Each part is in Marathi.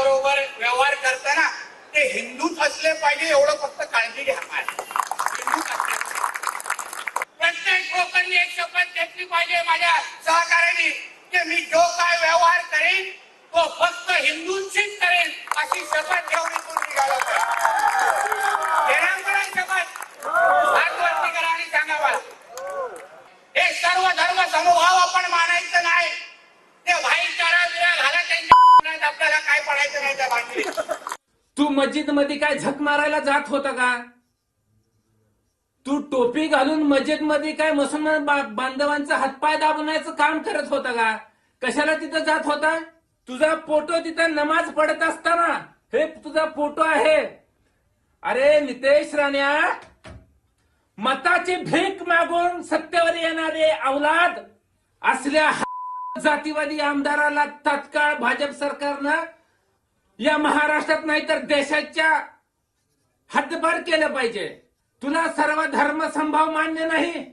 बरोबर व्यवहार करताना ते हिंदूच असले पाहिजे एवढं फक्त काळजी घ्या प्रत्येक लोकांनी एक शपथ घेतली पाहिजे माझ्या सहकार्याने की मी जो काय व्यवहार करेन तो फक्त हिंदूंशीच करेन अशी शपथ घेऊन इथून निघाला पाहिजे देणार करा शपथ हात वरती करा आणि सांगा मला हे सर्व धर्म समभाव आपण मानायचं नाही ते भाईचारा विरा घाला त्यांच्या आपल्याला नाही त्या तू मस्जिदमध्ये काय झक मारायला जात होता का? तू टोपी घालून मस्जिदमध्ये काय मुसलमान बांधवांचा हातपाय दाबण्याचं काम करत होता का? कशाला तिथं जात होता? तुझा फोटो तिथं नमाज पडत असताना. हे तुझा फोटो आहे. अरे नितेश राण्या मताची भीक मागून सत्तेवर येणारे अवलाद असल्या जातीवादी आमदाराला तत्काळ भाजप सरकारनं या महाराष्ट्रात नाही तर देशाच्या हद्दपार केलं पाहिजे. तुला सर्व धर्म संभाव मान्य नाही.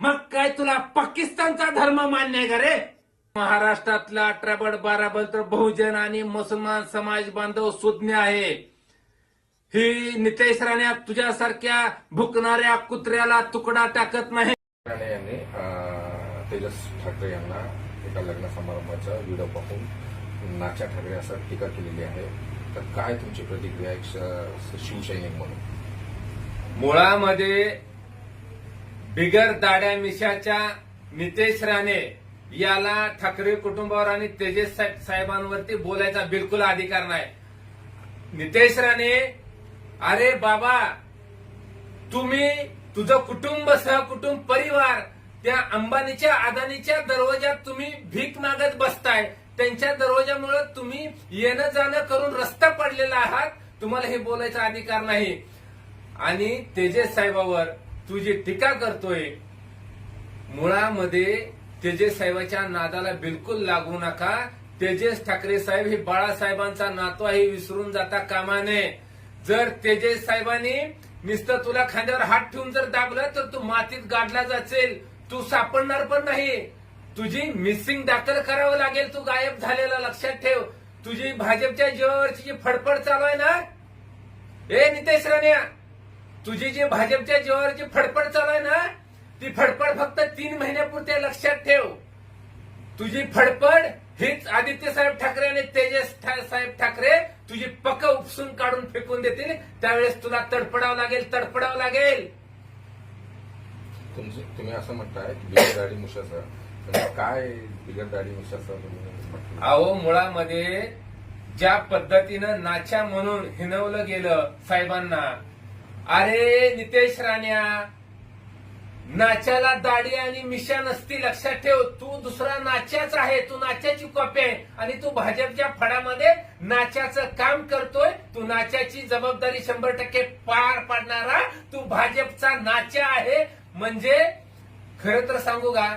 मग काय तुला पाकिस्तानचा धर्म मान्य आहे का रे? महाराष्ट्रातला ट्रबड बाराबंत्र तर बहुजन आणि मुसलमान समाज बांधव सुज्ञ आहे. ही नितेश राणे तुझ्यासारख्या भुकणाऱ्या कुत्र्याला तुकडा टाकत नाही. राणे यांनी तेजस ठाकरे यांना एका लग्न समारंभाचा व्हिडिओ पाहून नाच्या ठाकरे असं टीका केलेली आहे. तर काय तुमची प्रतिक्रिया एक शिवसैनिक म्हणून? मुळामध्ये बिगर दाड्या मिशाच्या नितेश राणे याला ठाकरे कुटुंबावर आणि तेजस साहेब- साहेबांवरती बोलायचा बिलकुल अधिकार नाही. नितेश राणे अरे बाबा तुम्ही तुझं कुटुंब सहकुटुंब परिवार त्या अंबानीच्या अदानीच्या दरवाजात तुम्ही भीक मागत बसताय. त्यांच्या दरवाजामुळे तुम्ही येणं जाणं करून रस्ता पडलेला आहात. तुम्हाला हे बोलायचा अधिकार नाही. आणि तेजस साहेबावर तू जी टीका करतोय मुळामध्ये तेजस साहेबाच्या नादाला बिलकुल लागू नका. तेजस ठाकरे साहेब हे बाळासाहेबांचा नातू आहे विसरून जाता कामा नये. जर तेजस साहेबांनी नुसतं तुला खांद्यावर हात ठेवून जर दाबलं तर तू मातीत गाडला जाचेल तू सापडणार पण नाही. तुझी मिसिंग दाखल करावं लागेल तू गायब झालेला लक्षात ठेव. तुझी भाजपच्या जीवावरची जी फडफड चालू आहे ना ए नितेश राण्या तुझी जी भाजपच्या जीवावरची फडफड चालू आहे ना ती फडफड फक्त तीन महिन्यापुरते लक्षात ठेव. तुझी फडफड हीच आदित्य साहेब ठाकरे आणि तेजस ठा- साहेब ठाकरे तुझी पक उपसून काढून फेकून देतील. त्यावेळेस तुला तडपडावं लागेल तडफडावं लागेल. तुम्ही असं म्हणताय की बिगर काय बिगर अहो मुळामध्ये ज्या पद्धतीनं नाच्या म्हणून हिनवलं गेलं साहेबांना अरे नितेश राण्या नाच्याला दाढी आणि मिशा नसती लक्षात ठेव तू दुसरा नाच्याच आहे तू नाच्याची कॉपी आहे आणि तू भाजपच्या फडामध्ये नाच्याचं काम करतोय तू नाच्याची जबाबदारी शंभर टक्के पार पाडणारा तू भाजपचा नाच्या आहे. म्हणजे खरं तर सांगू का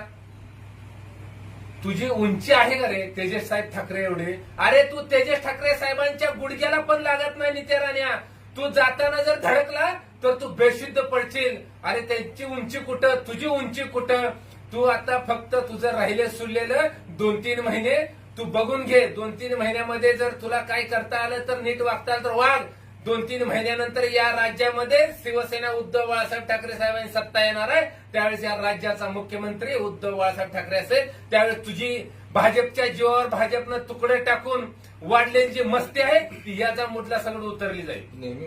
तुझी उंची आहे का रे? तेजस साहेब ठाकरे एवढे. अरे तू तेजस ठाकरे साहेबांच्या गुडघ्याला पण लागत नाही नित्या राण्या. तू जाताना जर धडकला तर तू बेशुद्ध पडशील. अरे त्यांची उंची कुठं? तुझी उंची कुठं? तू आता फक्त तुझं राहिले सुरलेलं दोन तीन महिने. तू बघून घे दोन तीन महिन्यामध्ये जर तुला काय करता आलं तर नीट वागता आलं तर वाघ दोन तीन महिन्यानंतर या राज्यामध्ये शिवसेना उद्धव बाळासाहेब ठाकरे साहेबांची सत्ता येणार आहे. त्यावेळेस या राज्याचा मुख्यमंत्री उद्धव बाळासाहेब ठाकरे असेल. त्यावेळेस तुझी भाजपच्या जीवावर भाजपनं तुकडे टाकून वाढलेली जी मस्ती आहे ती याचा मुठला सगळं उतरली जाईल. नेहमी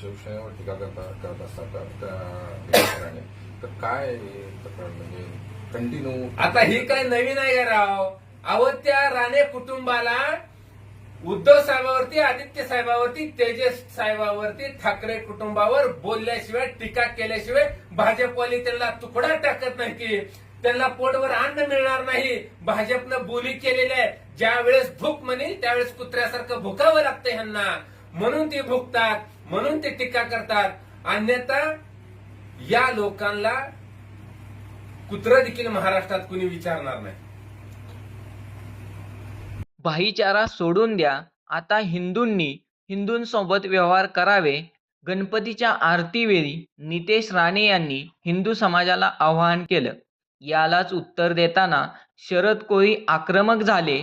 शिवसेनेवर टीका करता करत असतात तर काय म्हणजे कंटिन्यू आता ही काय नवीन आहे राव? अहो त्या राणे कुटुंबाला उद्धव साहेबावरती आदित्य साहेबावरती तेजस साहेबावरती ठाकरे कुटुंबावर बोलल्याशिवाय टीका केल्याशिवाय भाजपवाली त्यांना तुकडा टाकत नाही की त्यांना पोटवर अन्न मिळणार नाही. भाजपनं बोली केलेली आहे. ज्या वेळेस भूक म्हणेल त्यावेळेस कुत्र्यासारखं भुकावं लागतं ह्यांना. म्हणून ते भुकतात म्हणून ते टीका करतात. अन्यथा या लोकांना कुत्र देखील महाराष्ट्रात कुणी विचारणार नाही. भाईचारा सोडून द्या. आता हिंदूंनी हिंदूंसोबत व्यवहार करावे. गणपतीच्या आरतीवेळी नितेश राणे यांनी हिंदू समाजाला आवाहन केलं. यालाच उत्तर देताना शरद कोळी आक्रमक झाले.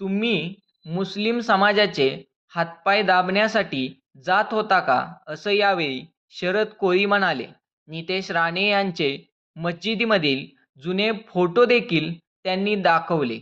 तुम्ही मुस्लिम समाजाचे हातपाय दाबण्यासाठी जात होता का? असं यावेळी शरद कोळी म्हणाले. नितेश राणे यांचे मस्जिदीमधील जुने फोटो देखील त्यांनी दाखवले.